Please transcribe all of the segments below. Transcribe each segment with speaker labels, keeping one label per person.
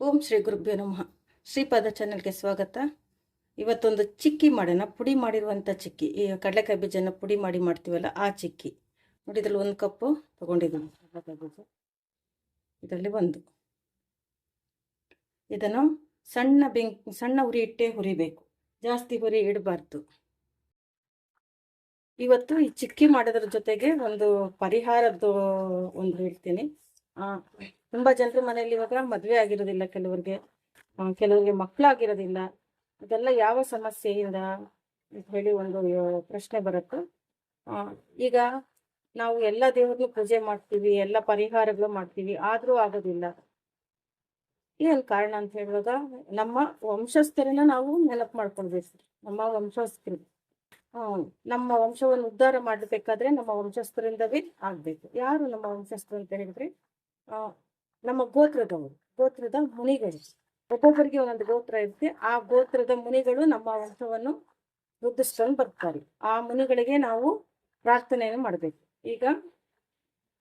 Speaker 1: ಓಂ ಶ್ರೀ ಗುರುಭ್ಯೋ ನಮಃ. ಶ್ರೀಪಾದ ಚಾನಲ್ಗೆ ಸ್ವಾಗತ. ಇವತ್ತೊಂದು ಚಿಕ್ಕಿ ಮಾಡೋಣ, ಪುಡಿ ಮಾಡಿರುವಂಥ ಚಿಕ್ಕಿ. ಈ ಕಡಲೆಕಾಯಿ ಬೀಜನ ಪುಡಿ ಮಾಡಿ ಮಾಡ್ತೀವಲ್ಲ, ಆ ಚಿಕ್ಕಿ. ನೋಡಿ, ಇದರಲ್ಲಿ ಒಂದು ಕಪ್ಪು ತೊಗೊಂಡಿದ್ದೀನಿ. ಕಡಲೆಕಾಯಿ ಬೀಜ ಇದರಲ್ಲಿ ಒಂದು. ಇದನ್ನು ಸಣ್ಣ ಬೆಂಕ್, ಸಣ್ಣ ಉರಿ ಇಟ್ಟೇ ಹುರಿಬೇಕು. ಜಾಸ್ತಿ ಹುರಿ ಇಡಬಾರ್ದು. ಇವತ್ತು ಈ ಚಿಕ್ಕಿ ಮಾಡೋದ್ರ ಜೊತೆಗೆ ಒಂದು ಪರಿಹಾರದ್ದು ಒಂದು ಹೇಳ್ತೀನಿ. ತುಂಬಾ ಜನರ ಮನೆಯಲ್ಲಿ ಇವಾಗ ಮದುವೆ ಆಗಿರೋದಿಲ್ಲ ಕೆಲವರಿಗೆ. ಕೆಲವರಿಗೆ ಮಕ್ಕಳಾಗಿರೋದಿಲ್ಲ ಇದೆಲ್ಲ ಯಾವ ಸಮಸ್ಯೆಯಿಂದ ಅಂತ ಹೇಳಿ ಒಂದು ಪ್ರಶ್ನೆ ಬರುತ್ತೆ. ಈಗ ನಾವು ಎಲ್ಲ ದೇವ್ರನ್ನು ಪೂಜೆ ಮಾಡ್ತೀವಿ ಎಲ್ಲ ಪರಿಹಾರಗಳು ಮಾಡ್ತೀವಿ ಆದ್ರೂ ಆಗೋದಿಲ್ಲ. ಏನ್ ಕಾರಣ ಅಂತ ಹೇಳುವಾಗ ನಮ್ಮ ವಂಶಸ್ಥರನ್ನ ನಾವು ನೆನಪು ಮಾಡ್ಕೊಳ್ಬೇಕು. ನಮ್ಮ ವಂಶಸ್ಥರು. ನಮ್ಮ ವಂಶವನ್ನು ಉದ್ಧಾರ ಮಾಡಬೇಕಾದ್ರೆ ನಮ್ಮ ವಂಶಸ್ಥರಿಂದವೇ ಆಗ್ಬೇಕು. ಯಾರು ನಮ್ಮ ವಂಶಸ್ಥರು ಅಂತ ಹೇಳಿದ್ರೆ ಆ, ನಮ್ಮ ಗೋತ್ರದವರು ಗೋತ್ರದ ಮುನಿಗಳು. ಒಬ್ಬೊಬ್ಬರಿಗೆ ಒಂದೊಂದು ಗೋತ್ರ ಇರುತ್ತೆ. ಆ ಗೋತ್ರದ ಮುನಿಗಳು ನಮ್ಮ ವಂಶವನ್ನು ವೃದ್ಧಿಸ್ಕೊಂಡು ಬರ್ತಾರೆ. ಆ ಮುನಿಗಳಿಗೆ ನಾವು ಪ್ರಾರ್ಥನೆಯನ್ನು ಮಾಡಬೇಕು. ಈಗ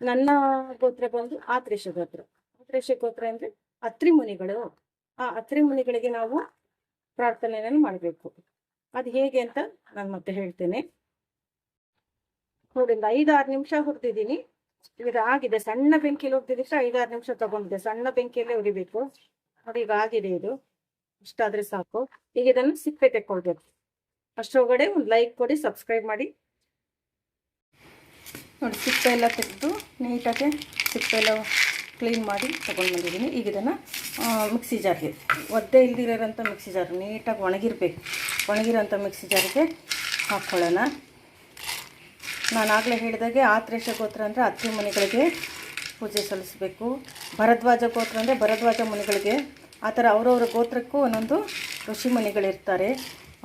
Speaker 1: ನನ್ನ ಗೋತ್ರ ಬಂದು ಆತ್ರೇಶ ಗೋತ್ರ. ಆತ್ರೇಶ ಗೋತ್ರ ಅಂದ್ರೆ ಅತ್ರಿ ಮುನಿಗಳು. ಆ ಅತ್ರಿ ಮುನಿಗಳಿಗೆ ನಾವು ಪ್ರಾರ್ಥನೆಯನ್ನು ಮಾಡಬೇಕು. ಅದು ಹೇಗೆ ಅಂತ ನಾನು ಮತ್ತೆ ಹೇಳ್ತೇನೆ. ನೋಡಿ, ಒಂದು ಐದಾರು ನಿಮಿಷ ಹುರಿದಿದ್ದೀನಿ. ಈಗ ಆಗಿದೆ, ಸಣ್ಣ ಬೆಂಕಿಯಲ್ಲಿ ಹುರಿದಿದ್ರೆ ಐದಾರು ನಿಮಿಷ ತಗೊಂಡಿದೆ, ಸಣ್ಣ ಬೆಂಕಿಯಲ್ಲೇ ಉರಿಬೇಕು. ನೋಡಿ ಈಗ ಆಗಿದೆ ಇದು, ಇಷ್ಟಾದ್ರೆ ಸಾಕು. ಈಗ ಇದನ್ನು ಸಿಪ್ಪೆ ತೆಕ್ಕೊಳ್ಬೇಕು. ಅಷ್ಟರೊಳಗಡೆ ಒಂದು ಲೈಕ್ ಕೊಡಿ ಸಬ್ಸ್ಕ್ರೈಬ್ ಮಾಡಿ. ನೋಡಿ, ಸಿಪ್ಪೆ ಎಲ್ಲ ತೆಗೆದು ನೀಟಾಗಿ ಸಿಪ್ಪೆ ಎಲ್ಲ ಕ್ಲೀನ್ ಮಾಡಿ ತಗೊಂಡು ಬಂದಿದ್ದೀನಿ. ಈಗ ಇದನ್ನು ಮಿಕ್ಸಿ ಜಾರ್ಗೆ, ಒದ್ದೆ ಇಲ್ದಿರೋಂಥ ಮಿಕ್ಸಿ ಜಾರ್, ನೀಟಾಗಿ ಒಣಗಿರ್ಬೇಕು. ಒಣಗಿರೋಂಥ ಮಿಕ್ಸಿ ಜಾರಿಗೆ ಹಾಕ್ಕೊಳ್ಳೋಣ ನಾನು ಆಗಲೇ ಹೇಳಿದಾಗೆ ಆತ್ರೇಶ ಗೋತ್ರ ಅಂದರೆ ಅತ್ತಿ ಮುನಿಗಳಿಗೆ ಪೂಜೆ ಸಲ್ಲಿಸಬೇಕು. ಭರದ್ವಾಜ ಗೋತ್ರ ಅಂದರೆ ಭರದ್ವಾಜ ಮುನಿಗಳಿಗೆ. ಆ ಥರ ಅವರವರ ಗೋತ್ರಕ್ಕೂ ಒಂದೊಂದು ಋಷಿ ಮುನಿಗಳಿರ್ತಾರೆ.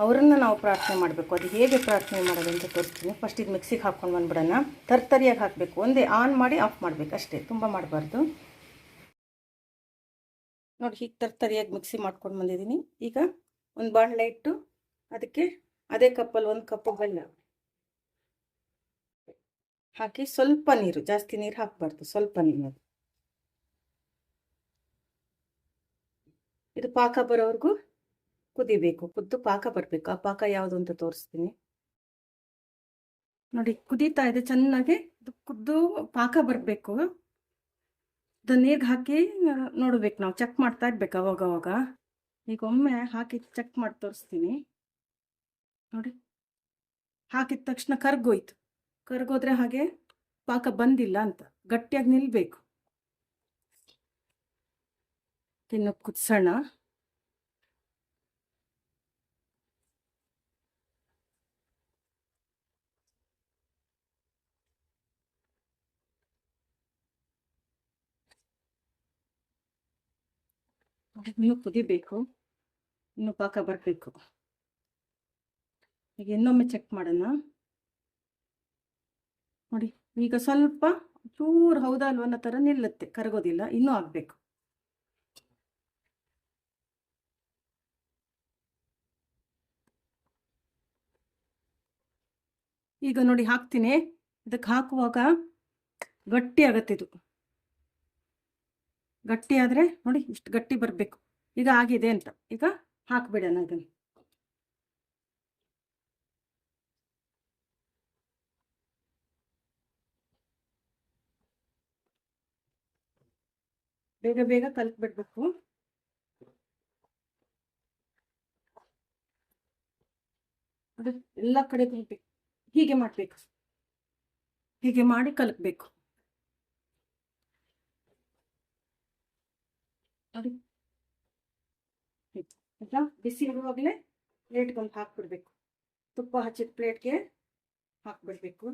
Speaker 1: ಅವರನ್ನು ನಾವು ಪ್ರಾರ್ಥನೆ ಮಾಡಬೇಕು. ಅದು ಹೇಗೆ ಪ್ರಾರ್ಥನೆ ಮಾಡೋದು ಅಂತ ತೋರಿಸ್ತೀನಿ. ಫಸ್ಟ್ ಇದು ಮಿಕ್ಸಿಗೆ ಹಾಕ್ಕೊಂಡು ಬಂದ್ಬಿಡೋಣ. ತರ್ತರಿಯಾಗಿ ಹಾಕಬೇಕು. ಒಂದೇ ಆನ್ ಮಾಡಿ ಆಫ್ ಮಾಡಬೇಕು ಅಷ್ಟೇ. ತುಂಬ ಮಾಡಬಾರ್ದು. ನೋಡಿ ಹೀಗೆ ತರ್ತರಿಯಾಗಿ ಮಿಕ್ಸಿ ಮಾಡ್ಕೊಂಡು ಬಂದಿದ್ದೀನಿ. ಈಗ ಒಂದು ಬಾಣಲೆ ಇಟ್ಟು ಅದಕ್ಕೆ ಅದೇ ಕಪ್ಪಲ್ಲಿ ಒಂದು ಕಪ್ಪು ಬೆಲ್ಲ. ಹಾಕಿ ಸ್ವಲ್ಪ ನೀರು, ಜಾಸ್ತಿ ನೀರು ಹಾಕಬಾರ್ದು, ಸ್ವಲ್ಪ ನೀರು ಇದು ಪಾಕ ಬರೋವರೆಗೂ ಕುದಿಬೇಕು, ಕುದ್ದು ಪಾಕ ಬರಬೇಕು. ಆ ಪಾಕ ಯಾವುದು ಅಂತ ತೋರಿಸ್ತೀನಿ. ನೋಡಿ, ಕುದೀತಾ ಇದೆ, ಚೆನ್ನಾಗಿ ಇದು ಕುದ್ದು ಪಾಕ ಬರಬೇಕು. ಅದು ನೀರಿಗೆ ಹಾಕಿ ನೋಡಬೇಕು ನಾವು, ಚೆಕ್ ಮಾಡ್ತಾ ಇರ್ಬೇಕು ಅವಾಗ ಅವಾಗ. ಈಗ ಒಮ್ಮೆ ಹಾಕಿ ಚೆಕ್ ಮಾಡಿ ತೋರಿಸ್ತೀನಿ. ನೋಡಿ, ಹಾಕಿದ ತಕ್ಷಣ ಕರ್ಗೋಯ್ತು. ಕರ್ಗೋದ್ರೆ ಹಾಗೆ ಪಾಕ ಬಂದಿಲ್ಲ ಅಂತ, ಗಟ್ಟಿಯಾಗಿ ನಿಲ್ಲಬೇಕು ಇನ್ನು ಕುದಿಸೋಣ. ನೀವು ಕುದಿಬೇಕು, ಇನ್ನು ಪಾಕ ಬರಬೇಕು. ಈಗ ಇನ್ನೊಮ್ಮೆ ಚೆಕ್ ಮಾಡೋಣ. ನೋಡಿ, ಈಗ ಸ್ವಲ್ಪ ಚೂರು ಹೌದಾ ಅನ್ನೋ ಥರ ನಿಲ್ಲುತ್ತೆ, ಕರಗೋದಿಲ್ಲ, ಇನ್ನೂ ಆಗಬೇಕು. ಈಗ ನೋಡಿ ಹಾಕ್ತೀನಿ, ಇದಕ್ಕೆ ಹಾಕುವಾಗ ಗಟ್ಟಿ ಆಗತ್ತೆ ಇದು. ಗಟ್ಟಿ ಆದರೆ ನೋಡಿ ಇಷ್ಟು ಗಟ್ಟಿ ಬರಬೇಕು. ಈಗ ಆಗಿದೆ ಅಂತ, ಈಗ ಹಾಕ್ಬಿಡೋಣ ಇದನ್ನು. ಬೇಗ ಬೇಗ ಕಲ್ತ್ಬಿಡ್ಬೇಕು ಅದು ಎಲ್ಲ ಕಡೆ ಕಲಿಬೇಕು ಹೀಗೆ ಮಾಡಬೇಕು. ಹೀಗೆ ಮಾಡಿ ಕಲಕಬೇಕು ಆಯ್ತಾ? ಬಿಸಿ ಇರುವಾಗಲೇ ಪ್ಲೇಟ್ಗೊಂದು ಹಾಕ್ಬಿಡ್ಬೇಕು. ತುಪ್ಪ ಹಚ್ಚಿದ ಪ್ಲೇಟ್ಗೆ ಹಾಕ್ಬಿಡ್ಬೇಕು.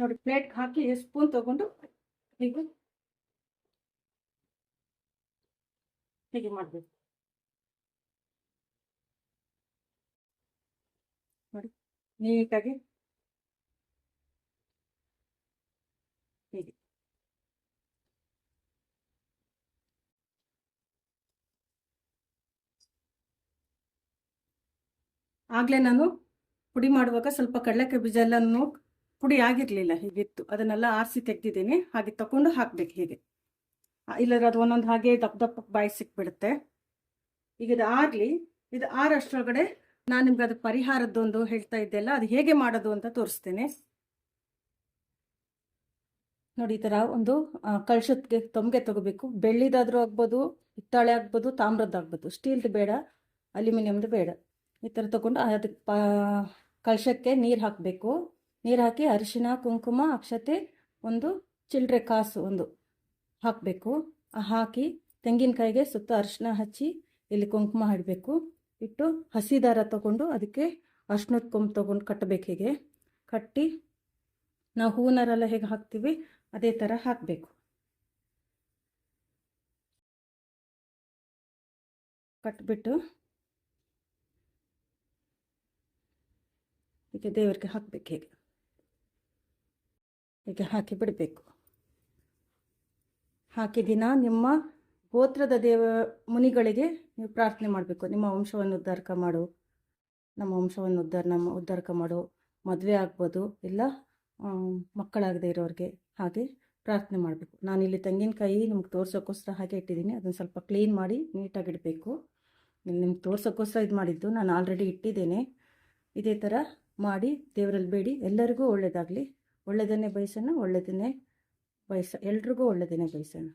Speaker 1: ನೋಡಿ ಪ್ಲೇಟ್ಗೆ ಹಾಕಿ ಸ್ಪೂನ್ ತಗೊಂಡು ಹೀಗೆ ಹೀಗೆ ಮಾಡಬೇಕು. ನೋಡಿ, ನೀಟಾಗಿ ಹೀಗೆ. ಆಗಲೇ ನಾನು ಪುಡಿ ಮಾಡುವಾಗ ಸ್ವಲ್ಪ ಕಡಲೆಕಾಯಿ ಬೀಜ ಎಲ್ಲನೂ ಪುಡಿ ಆಗಿರಲಿಲ್ಲ, ಹೀಗಿತ್ತು. ಅದನ್ನೆಲ್ಲ ಆರಿಸಿ ತೆಗ್ದಿದ್ದೀನಿ. ಹಾಗೆ ತಗೊಂಡು ಹಾಕ್ಬೇಕು ಹೀಗೆ. ಇಲ್ಲದ್ರೆ ಅದು ಒಂದೊಂದು ಹಾಗೆ ದಪ್ಪ ದಪ್ಪ ಬಾಯಿ ಸಿಕ್ಬಿಡುತ್ತೆ. ಈಗ ಇದು ಆಗಲಿ, ಇದು ಆರಷ್ಟರೊಳಗಡೆ ನಾನು ನಿಮ್ಗೆ ಅದು ಪರಿಹಾರದ್ದೊಂದು ಹೇಳ್ತಾ ಇದ್ದೆಲ್ಲ ಅದು ಹೇಗೆ ಮಾಡೋದು ಅಂತ ತೋರಿಸ್ತೇನೆ. ನೋಡಿ, ಈ ಥರ ಒಂದು ಕಳ್ಸಕ್ಕೆ ತೊಂಬೆ ತಗೋಬೇಕು. ಬೆಳ್ಳಿದಾದ್ರೂ ಆಗ್ಬೋದು, ಹಿತ್ತಾಳೆ ಆಗ್ಬೋದು, ತಾಮ್ರದ್ದು ಆಗ್ಬೋದು. ಸ್ಟೀಲ್ದು ಬೇಡ, ಅಲ್ಯೂಮಿನಿಯಮ್ದು ಬೇಡ. ಈ ಥರ ತಗೊಂಡು ಅದಕ್ಕೆ ಕಳಶಕ್ಕೆ ನೀರು ಹಾಕಬೇಕು. ನೀರು ಹಾಕಿ ಅರಿಶಿನ ಕುಂಕುಮ, ಅಕ್ಷತೆ, ಒಂದು ಚಿಲ್ಲರೆ ಕಾಸು ಒಂದು ಹಾಕಬೇಕು. ಹಾಕಿ ತೆಂಗಿನಕಾಯಿಗೆ ಸುತ್ತ ಅರಿಶಿನ ಹಚ್ಚಿ ಇಲ್ಲಿ ಕುಂಕುಮ ಇಡಬೇಕು ಇಟ್ಟು ಹಸಿ ದಾರ ತಗೊಂಡು ಅದಕ್ಕೆ ಅರ್ಶಿನದ ಕೊಂಬು ತೊಗೊಂಡು ಕಟ್ಟಬೇಕು ಹೀಗೆ. ಕಟ್ಟಿ ನಾವು ಹೂವಿನರೆಲ್ಲ ಹೇಗೆ ಹಾಕ್ತೀವಿ? ಅದೇ ಥರ ಹಾಕಬೇಕು. ಕಟ್ಬಿಟ್ಟು ಹೀಗೆ ದೇವರಿಗೆ ಹಾಕಬೇಕು ಹೀಗೆ. ಹೀಗೆ ಹಾಕಿ ಬಿಡಬೇಕು. ಹಾಕಿ ದಿನ ನಿಮ್ಮ ಗೋತ್ರದ ದೇವ, ಮುನಿಗಳಿಗೆ ನೀವು ಪ್ರಾರ್ಥನೆ ಮಾಡಬೇಕು. ನಿಮ್ಮ ವಂಶವನ್ನು ಉದ್ಧಾರಕ ಮಾಡು. ನಮ್ಮ ವಂಶವನ್ನು ಉದ್ಧಾರ, ನಮ್ಮ ಉದ್ಧಾರಕ ಮಾಡು. ಮದುವೆ ಆಗ್ಬೋದು. ಇಲ್ಲ ಮಕ್ಕಳಾಗದೆ ಇರೋರಿಗೆ ಹಾಗೆ ಪ್ರಾರ್ಥನೆ ಮಾಡಬೇಕು. ನಾನಿಲ್ಲಿ ತೆಂಗಿನಕಾಯಿ ನಿಮ್ಗೆ ತೋರ್ಸೋಕ್ಕೋಸ್ಕರ ಹಾಗೆ ಇಟ್ಟಿದ್ದೀನಿ. ಅದನ್ನು ಸ್ವಲ್ಪ ಕ್ಲೀನ್ ಮಾಡಿ ನೀಟಾಗಿ ಇಡಬೇಕು. ನಿಮ್ಗೆ ತೋರ್ಸೋಕ್ಕೋಸ್ಕರ ಇದು ಮಾಡಿದ್ದು. ನಾನು ಆಲ್ರೆಡಿ ಇಟ್ಟಿದ್ದೇನೆ. ಇದೇ ಥರ ಮಾಡಿ ದೇವರಲ್ಲಿ ಬೇಡಿ. ಎಲ್ಲರಿಗೂ ಒಳ್ಳೆಯದಾಗಲಿ ಒಳ್ಳೆಯದನ್ನೇ ಬಯಸೋಣ ಒಳ್ಳೆಯದನ್ನೇ ಬಯಸ ಎಲ್ರಿಗೂ ಒಳ್ಳೆಯದನ್ನೇ ಬಯಸೋಣ.